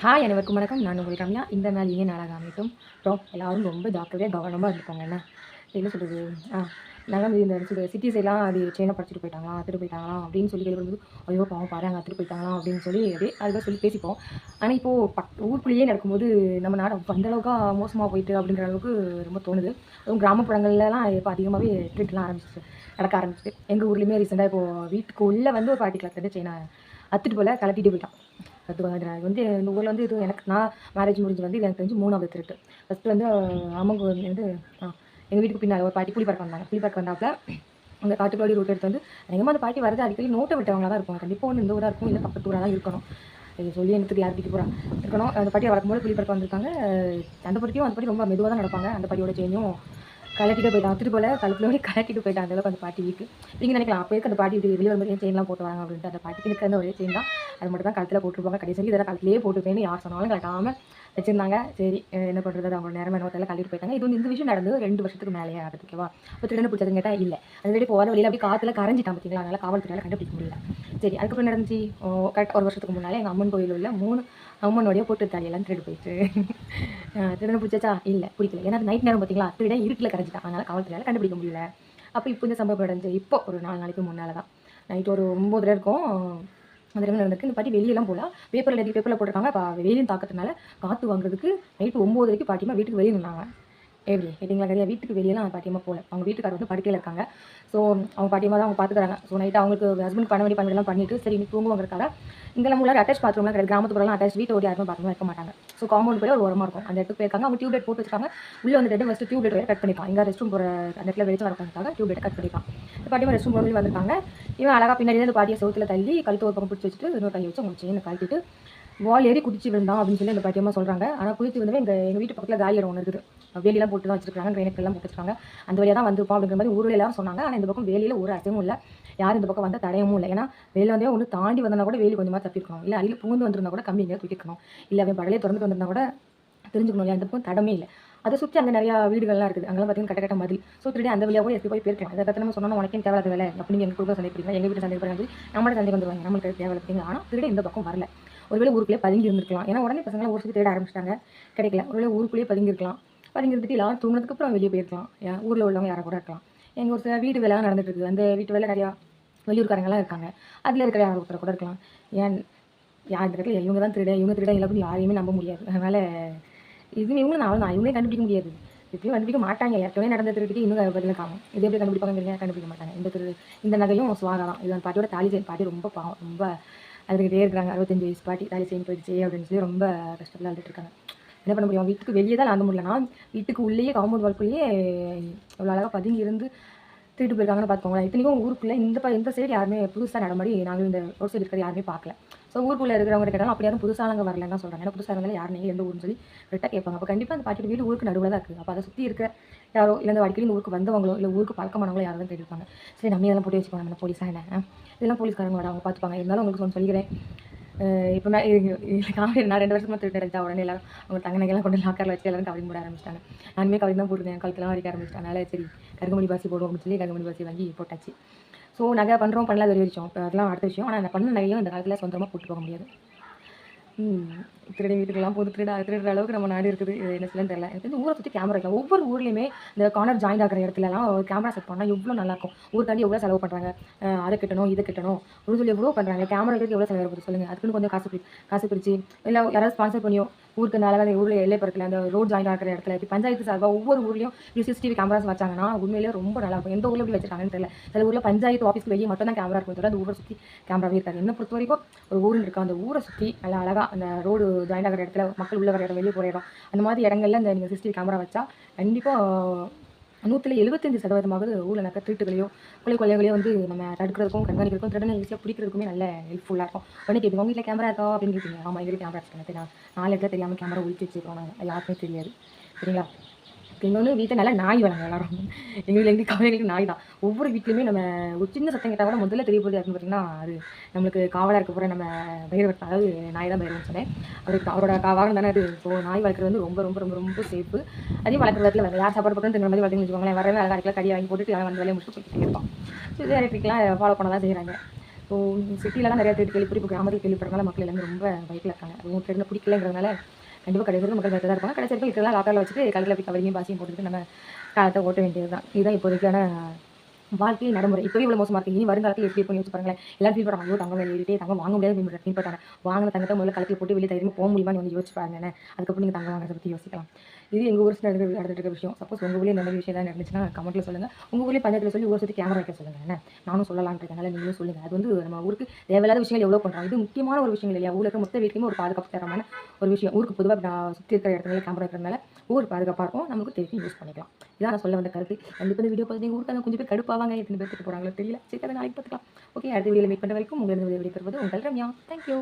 Hi அனைவருக்கும் வணக்கம். நான் உங்கள் ரம்யா. இந்த நாள் ஏன் நாளாக அமைக்கும் அப்புறம் எல்லாரும் ரொம்ப ஜாக்கிரதையாக கவனமாக இருந்துக்கோங்க. என்ன? என்ன சொல்கிறது ஆ நாங்கள் இந்த சிட்டி எல்லாம் அது செயினை படிச்சுட்டு போயிட்டாங்களா? அத்துட்டு போயிட்டாங்களா? அப்படின்னு சொல்லி கேள்விப்படும்போது ஐயோ பாவம் பாரு அங்கே அத்துட்டு போயிட்டாங்களா? அப்படின்னு சொல்லி அப்படியே அதுதான் சொல்லி பேசிப்போம். ஆனால் இப்போது பக் ஊருக்குள்ளேயே நடக்கும்போது நம்ம நாடு அந்த அளவுக்கு மோசமாக போயிட்டு அப்படின்ற அளவுக்கு ரொம்ப தோணுது. அதுவும் கிராமப்புறங்கள்லாம் இப்போ அதிகமாகவே ட்ரீட்லாம் ஆரம்பிச்சிச்சு நடக்க ஆரம்பிச்சிட்டு எங்கள் ஊர்லேயுமே ரீசெண்டாக இப்போது வீட்டுக்கு உள்ளே வந்து ஒரு பாட்டி கிளாஸ் வந்து செயினை அத்துட்டு போல் கலட்டிட்டு போயிட்டான். அது வந்து வந்து இந்த ஊரில் வந்து இது எனக்கு நான் மேரேஜ் முடிஞ்சு வந்து எனக்கு தெரிஞ்சு மூணாவது திருட்டு. ஃபஸ்ட்டு வந்து அம்மங்க வந்து எங்கள் வீட்டுக்கு பின்னால் ஒரு பாட்டி புளி பறக்க வந்தாங்க. புளி பறக்க வந்தாப்புல அந்த காட்டுக்குள்ளோடி ரூட் எடுத்து வந்து அதிகமாக அந்த பாட்டி வரது அடிக்கடி நோட்டை விட்டவங்களா தான் இருக்கும். கண்டிப்பாக ஒன்று இந்த ஊராக இருக்கும் இல்லை பக்கத்து ஊராக தான் இருக்கணும். இது சொல்லி எனக்கு யார் பிடிக்க போகிறான் இருக்கணும். அந்த பாட்டியை வளர்க்கும்போது புளி பறக்க வந்திருக்காங்க. அந்த பாட்டியும் அந்த பாட்டி ரொம்ப மெதுவாக தான் நடப்பாங்க. அந்த பாட்டியோட சேஞ்சும் கலட்டிட்டு போயிட்டான். அத்துட்டு போல கழுத்துல கலட்டிட்டு போயிட்டான். அந்த அளவுக்கு அந்த பாட்டி வீட்டு நீங்கள் நினைக்கலாம் அப்போ அந்த பாட்டி வீட்டு வெளியே வரும்போது செயின்லாம் போட்டு வராங்க அப்படின்ட்டு. அந்த பாட்டிக்கு இருக்கிற அந்த ஒரே செயின் தான். அது மட்டும் தான் கழுத்தில் போட்டுருப்பாங்க. கடைசி வரைக்கும் இதெல்லாம் கழுத்துலேயே போட்டுருப்பேன்னு யார் சொன்னாலும் கட்டாமல் வச்சிருந்தாங்க. சரி என்ன பண்ணுறது அவங்க நேரம் என்ன தெரியல கழுவிட்டு போயிட்டாங்க. இது வந்து இந்த விஷயம் நடந்து ரெண்டு வருஷத்துக்கு மேலேயே ஆகுது ஓகேவா? அப்போ திருடனை பிடிச்சதுன்னு கேட்டால் இல்லை. அது வெளியே போகிற வழியில் அப்படியே காற்றுல கரைஞ்சிட்டான் பார்த்தீங்களா அதனால காவல்துறையால் கண்டுபிடிக்க முடியல. சரி அதுக்கப்புறம் நடந்துச்சு? கரெக்ட் ஒரு வருஷத்துக்கு முன்னாலே எங்கள் அம்மன் கோயில் உள்ள மூணு அம்மனுடைய போட்டு தாலியெல்லாம் திருடு போயிட்டு. திருடனை பிடிச்சா இல்லை பிடிக்கல. ஏன்னா அது நைட் நேரம் பார்த்தீங்களா திருடன் இருட்டில் கரைஞ்சிட்டான் அதனால் காவல்துறையால் கண்டுபிடிக்க முடியல. அப்போ இப்போ இந்த சம்பவம் நடந்துச்சு இப்போ ஒரு நாலு நாளைக்கு முன்னால் தான் நைட் ஒரு ஒம்பது இருக்கும். அந்த டைமில் நடந்திருக்கு. இந்த பாட்டி வெளியெல்லாம் போகலாம் பேப்பரில் எழுதி பேப்பரில் போட்டிருக்காங்க. இப்போ வெளியும் தாக்கத்தினால காற்று வாங்குறதுக்கு நைட்டு ஒம்பது வரைக்கும் பாட்டிமா வீட்டுக்கு வெளியே நின்னாங்க. எப்படி? கேட்டிங்களா கிடையாது வீட்டுக்கு வெளியெல்லாம் பாட்டியம்மா போகல. அவங்க வீட்டுக்காரர் வந்து படுக்கையில் இருக்காங்க. ஸோ அவங்க பாட்டியமாக தான் அவங்க பார்த்துக்கிறாங்க ஸோ நைட்டு அவங்களுக்கு ஹஸ்பண்ட் பண்ண வேண்டிய பண்ணலாம் பண்ணிட்டு சரி நீ தூங்குவாங்கிறக்காக நம்ம உள்ள அட்டாச் பாத்ரூம்லாம் கிடையாது. கிராமத்துக்குலாம் அட்டாச் வீட்டை ஓடி யாருமே பாத்ரூம் வைக்க மாட்டாங்க. ஸோ காம்பவுண்ட் போய் ஒரு ஓரமாக இருக்கும். அந்த இடத்துக்கு போயிருக்காங்க. அவங்க டியூப்லைட் போட்டு வச்சிருக்காங்க. உள்ளே வந்துட்டு ஃபஸ்ட்டு டியூப்லைட் வரை கட் பண்ணிப்பான். இங்கே ரெஸ்ட் ரூம் போகிற அந்த இடத்துல வெளிச்சு வரக்காக டியூப்லைட் கட் பண்ணிப்பான். இந்த பாட்டியம்மா ரெஸ்ட் ரூம் போய் வந்திருக்காங்க. இவன் அழகாக பின்னாடி அந்த பாட்டியை சவுத்தில் தள்ளி கழுத்து ஒரு பக்கம் பிடிச்சி வச்சுட்டு இன்னொரு கையை வச்சு அவங்க செயினை கழட்டிட்டு வால் ஏறி குதிச்சு விழுந்தான் அப்படின்னு சொல்லி அந்த பாட்டியமாக சொல்கிறாங்க ஆனால் குதிச்சு விழுந்தவே எங்கள் எங்கள் வீட்டு பக்கத்தில் காலி இடம் ஒன்று இருக்குது. வேலியெல்லாம் போட்டு தான் வச்சிருக்காங்க கிரைனட் எல்லாம் போட்டு வச்சிருக்காங்க. அந்த வழியாக தான் வந்திருப்போம் அப்படிங்கிற மாதிரி ஊரில் எல்லாரும் சொன்னாங்க. ஆனால் இந்த பக்கம் வேலியில் ஒரு அசையும் இல்லை. யாரும் இந்த பக்கம் வந்தால் தடையவும் இல்லை. ஏன்னா வெளியில் வந்தே ஒன்று தாண்டி வந்தால் கூட வேலி கொஞ்சமாக தப்பிருக்கணும். இல்லை அடியில் பூந்து வந்திருந்தா கூட கம்மி எங்கேயா தூக்கிருக்கணும் இல்லை அவன் படலே திறந்துட்டு வந்திருந்தா கூட தெரிஞ்சுக்கணும். இல்லையா அந்த பக்கம் தடமே இல்லை. அதை சுற்றி அங்கே நிறையா வீடுகள்லாம் இருக்குது. அங்கெல்லாம் பார்த்தீங்கன்னா கட்ட கட்ட மதில். ஸோ திருடி அந்த வழியாக கூட எப்படி போய் போயிருக்கேன் அதை பற்றி நம்ம சொன்னோம் உனக்கே தேவையில்லாத வேலை. அப்படின்னு எங்கள் குடும்பம் சந்தை பிடிக்கும் எங்கள் வீட்டு சந்தை பிடிக்கும் நம்மளோட சந்தைக்கு வந்துருவாங்க. நம்மளுக்கு தேவை பார்த்தீங்களா ஆனால் திருடி இந்த பக்கம் வரல. ஒருவேளை ஊருக்குள்ளே பதுங்கி இருந்திருக்கலாம். ஏன்னா உடனே பசங்களாம் ஊர் சுற்றி தேட ஆரம்பிச்சிட்டாங்க. கிடைக்கல. ஒருவேளை ஊருக்குள்ளேயே பதுங்கி இருக்கலாம். பதுங்கி இருந்துட்டு எல்லாரும் தூங்கினதுக்கு அப்புறம் வெளியே போயிருக்கலாம். ஏன் ஊரில் உள்ளவங்க யாரை கூட இருக்கலாம். எங்கள் ஒரு சில வீட்டு வேலை நடந்துட்டு இருக்குது. அந்த வீட்டு வேலை நிறையா வெளியூர்காரங்களாம் இருக்காங்க. அதில் இருக்கிற யார் ஒருத்தர் கூட இருக்கலாம். ஏன் யார் இந்த இடத்துல இவங்க தான் திருட இவங்க திருட இல்லை யாரையுமே நம்ப முடியாது. அதனால் இது இவங்களும் நான் நான் இவங்களே கண்டுபிடிக்க முடியாது. இப்பயும் கண்டுபிடிக்க மாட்டாங்க. ஏற்கனவே நடந்த திருட்டுக்கு இன்னும் பதில் காணும் இது எப்படி கண்டுபிடிப்பாங்க கண்டுபிடிக்க மாட்டாங்க. இந்த திரு இந்த நகையும் சுவாகா தான். இது அந்த பாட்டியோட தாலி செயின். பாட்டி ரொம்ப பாவம். ரொம்ப அதுக்கிட்டே இருக்கிறாங்க. அறுபத்தஞ்சு வயசு பாட்டி தாலி செயின் போயிடுச்சு அப்படின்னு சொல்லி ரொம்ப கஷ்டத்தில் அழுதுட்டு இருக்காங்க. என்ன பண்ண முடியும்? வீட்டுக்கு வெளியே தான் நான் முடியல நான் வீட்டுக்கு உள்ளேயே காம்பவுண்ட் வால்குள்ளேயே எவ்வளோ அழகாக பதுங்கி இருந்து திருட்டு போயிருக்காங்கன்னு பார்த்துக்கோங்களேன். இத்தனைக்கும் ஊருக்குள்ளே இந்த ப இந்த சைடு யாருமே புதுசாக நடமாடி நாங்கள் இந்த ரோட் சைடு இருக்கிற யாருமே பார்க்கல. ஸோ ஊருக்குள்ளே இருக்கிறவங்க கேட்டாலும் அப்படி யாரும் புதுசாக வரலன்னு தான் சொல்கிறாங்க ஏன்னா புதுசாக இருந்தாலும் யார் நீங்கள் எந்த ஊருன்னு சொல்லி கரெக்டாக கேட்பாங்க. அப்போ கண்டிப்பாக அந்த பாட்டியோட வீடு ஊருக்கு நடுவில் தான் இருக்குது அப்போ அதை சுற்றி இருக்கிற யாரோ இல்லை அந்த அடிக்கடி ஊருக்கு வந்தவங்களோ இல்லை ஊருக்கு பழக்கமானவங்களோ யாரும் தான் தேடிப்பாங்க சரி நம்ம இதெல்லாம் போட்டு வச்சுக்கோங்க. நம்ம போலீஸாக என்ன? இதெல்லாம் போலீஸ்காரங்க வர அவங்க பார்த்துப்பாங்க. இருந்தாலும் உங்களுக்கு சொல்லி சொல்லிக்கிறேன். இப்போ நான் காமெடி நான் ரெண்டு வருஷமாக திருட்டு அடைச்சா உடனே எல்லாரும் அவங்க தங்க கொண்டு லாக்கரில் வச்சு எல்லாரும் கவரிங் போட ஆரம்பிச்சிட்டாங்க. நானுமே கவரிங் தான் போட்டுருந்தேன். கழுத்துலாம் வரைக்க ஆரம்பிச்சிட்டேன். சரி கருகமணி பாசி போடுவோம் அப்படின்னு சொல்லி கருகமணி பாசி வாங்கி போட்டாச்சு. ஸோ நகை பண்ணுறோம் பண்ணலாம் அது ஒரு விஷயம் இப்போ அதெல்லாம் அடுத்த விஷயம் ஆனால் அந்த பண்ண நகையும் இந்த காலத்தில் சொந்தமாக போட்டு போக முடியாது. திருடி வீட்டுக்கெல்லாம் போது திருட திருடுற அளவுக்கு நம்ம நாடு இருக்குது. இது என்ன சொல்லன்னு தெரியல. எனக்கு வந்து ஊரை சுற்றி கேமரா இருக்கலாம் ஒவ்வொரு ஊர்லேயுமே இந்த கார்னர் ஜாயின் ஆகிற இடத்துலலாம் கேமரா செட் பண்ணால் எவ்வளோ நல்லாயிருக்கும் ஊர் தாண்டி எவ்வளோ செலவு பண்ணுறாங்க அதை கட்டணும் இதை கட்டணும் ஒரு சொல்லி எவ்வளோ பண்ணுறாங்க கேமரா இருக்கிறது எவ்வளோ செலவு வருது சொல்லுங்கள் அதுக்குன்னு கொஞ்சம் காசு காசு பிடிச்சி இல்லை யாராவது ஸ்பான்சர் பண்ணியோ ஊருக்கு நல்லா அந்த ஊரில் எல்லை பறக்கல அந்த ரோட் ஜாயின் ஆகிற இடத்துல இப்படி பஞ்சாயத்து சார்பாக ஒவ்வொரு ஊர்லேயும் சிசிடிவி கேமராஸ் வச்சாங்கன்னா உண்மையிலே ரொம்ப நல்லா இருக்கும் எந்த ஊரில் இப்படி வச்சிருக்காங்கன்னு தெரியல. சில ஊரில் பஞ்சாயத்து ஆஃபீஸ்க்கு வெளியே மட்டும் தான் கேமரா இருக்கும் தவிர அந்த ஊரை சுற்றி கேமராவே இருக்காது. என்ன பொறுத்த வரைக்கும் ஒரு ஊரில் இருக்கும் அந்த ஊரை சுற்றி நல்லா அழகாக அந்த ரோடு ஜாயின் ஆகிற இடத்துல மக்கள் உள்ள வர இடம் வெளியே போகிற இடம் அந்த மாதிரி இடங்கள்ல இந்த நீங்கள் சிசிடிவி கேமரா வச்சா கண்டிப்பாக நூற்றில் எழுபத்தஞ்சு சதவீதமாவது ஊரில் நடக்க திருட்டுகளையோ கொலை கொலைகளையோ வந்து நம்ம தடுக்கிறதுக்கும் கண்காணிக்கிறதுக்கும் திருடனை ஈஸியாக பிடிக்கிறதுக்குமே நல்ல ஹெல்ப்ஃபுல்லாக இருக்கும். உடனே கேட்பீங்க உங்கள் வீட்டில் கேமரா இருக்கா? அப்படின்னு கேட்பீங்க ஆமாம் எங்கள் கேமரா வச்சுக்கேன் நான் நாலு இடத்துல தெரியாமல் கேமரா ஒழிச்சு வச்சுருக்கோம் நாங்கள் யாருக்குமே தெரியாது. சரிங்களா? இன்னொன்று வீட்டில் நல்லா நாய் வளங்க எல்லாரும் எங்கள் வீட்டில் எங்கள் கவலைகளுக்கு நாய் தான். ஒவ்வொரு வீட்லையுமே நம்ம ஒரு சின்ன சத்தம் கேட்டால் கூட முதல்ல தெரிய போகுது அப்படின்னு பார்த்தீங்கன்னா அது நம்மளுக்கு காவலாக இருக்க போகிற நம்ம பைரவர் அதாவது நாய் தான் பைரவன் சொன்னேன். அவருக்கு அவரோட கா- வாகனம் தானே அது. ஸோ நாய் வளர்க்குறது வந்து ரொம்ப ரொம்ப ரொம்ப ரொம்ப சேஃபு அதையும் வளர்க்குற இடத்துல வந்து யார் சாப்பாடு போட்டு திங்கிற மாதிரி வளர்த்துன்னு வச்சுக்கோங்களேன். வரவே அழகாக இருக்கலாம் கடி வாங்கி போட்டுட்டு அவன் வந்து வேலையை முடிச்சு போய்கிட்டே இருப்பான் ஸோ இதே எலக்ட்ரிக்லாம் ஃபாலோ பண்ண தான் செய்கிறாங்க ஸோ சிட்டிலலாம் நிறையா தேடி கேள்விப்பட்டு இப்போ கிராமத்தில் கேள்விப்படுறதுனால மக்கள் எல்லாமே ரொம்ப பயத்தில் இருக்காங்க. அதுவும் ட்ரெயினில் பிடிக்கலங்கிறதுனால கண்டிப்பாக கடைசி வரைக்கும் மக்கள் பயத்தில் தான் இருப்பாங்க. கடைசி வரைக்கும் இருக்கிறதா லாக்கரில் வச்சுட்டு கடையில் போய் கவரியும் பாசியும் போட்டுட்டு நம்ம காலத்தை ஓட்ட வேண்டியது தான் இதுதான் இப்போதைக்கான வாழ்க்கை நடைமுறை. இப்போ இவ்வளோ மோசமாக இருக்குது இனி வருங்காலத்தில் எப்படி பண்ணி வச்சு பாருங்களேன். எல்லாரும் ஃபீல் பண்ணுறாங்க ஐயோ தங்கம் விலை ஏறிட்டே தங்கம் வாங்க முடியாது ஃபீல் ஃபீல் பண்ணுறாங்க வாங்கின தங்கத்தை முதல்ல கலத்தில் போட்டு வெளியே தைரியமாக போக முடியுமான்னு வந்து யோசிச்சு பாருங்க அதுக்கப்புறம் நீங்கள் தங்க வாங்கிறத பற்றி யோசிக்கலாம். இது எங்கள் ஊர் நடந்து நடந்துட்டு இருக்க விஷயம். சப்போஸ் உங்கள் ஊரில் இந்த மாதிரி விஷயம் எல்லாம் நடந்துச்சுன்னா கமெண்ட்டில் சொல்லுங்கள் உங்கள் ஊரில் பஞ்சாயத்தில் சொல்லி ஊர் சுற்றி கேமரா வைக்க சொல்லுங்கள் என்ன? நானும் சொல்லலாம்னு இருக்கனால நீங்களும் சொல்லுங்கள் அது வந்து நம்ம ஊருக்கு தேவையில்லாத விஷயங்கள் எவ்வளோ பண்ணுறோம் இது முக்கியமான ஒரு விஷயம் இல்லையா? ஊரில் இருக்க மொத்த வீட்லையுமே ஒரு பாதுகாப்பு தரமான ஒரு விஷயம். ஊருக்கு பொதுவாக நான் சுற்றி இருக்கிற இடத்துல கேமரா இருக்கிறதுனால ஊர் பாதுகாப்பாக இருக்கும். நமக்கு தெரிஞ்சு யூஸ் பண்ணிக்கலாம். இதான் நான் சொல்ல வந்த கருத்து. கண்டிப்பாக இந்த வீடியோ பார்த்து ஊருக்கு கொஞ்சம் பேர் கடுப்பாவாங்க. எத்தனை பேர் போகிறாங்களோ தெரியல. சரி அதை நாளைக்கு பார்த்துக்கலாம். ஓகே அடுத்த வீடியோவில் மீட் பண்ணுற வரைக்கும் உங்களிருந்து விடைபெறுவது உங்கள் ரம்யா. தேங்க்யூ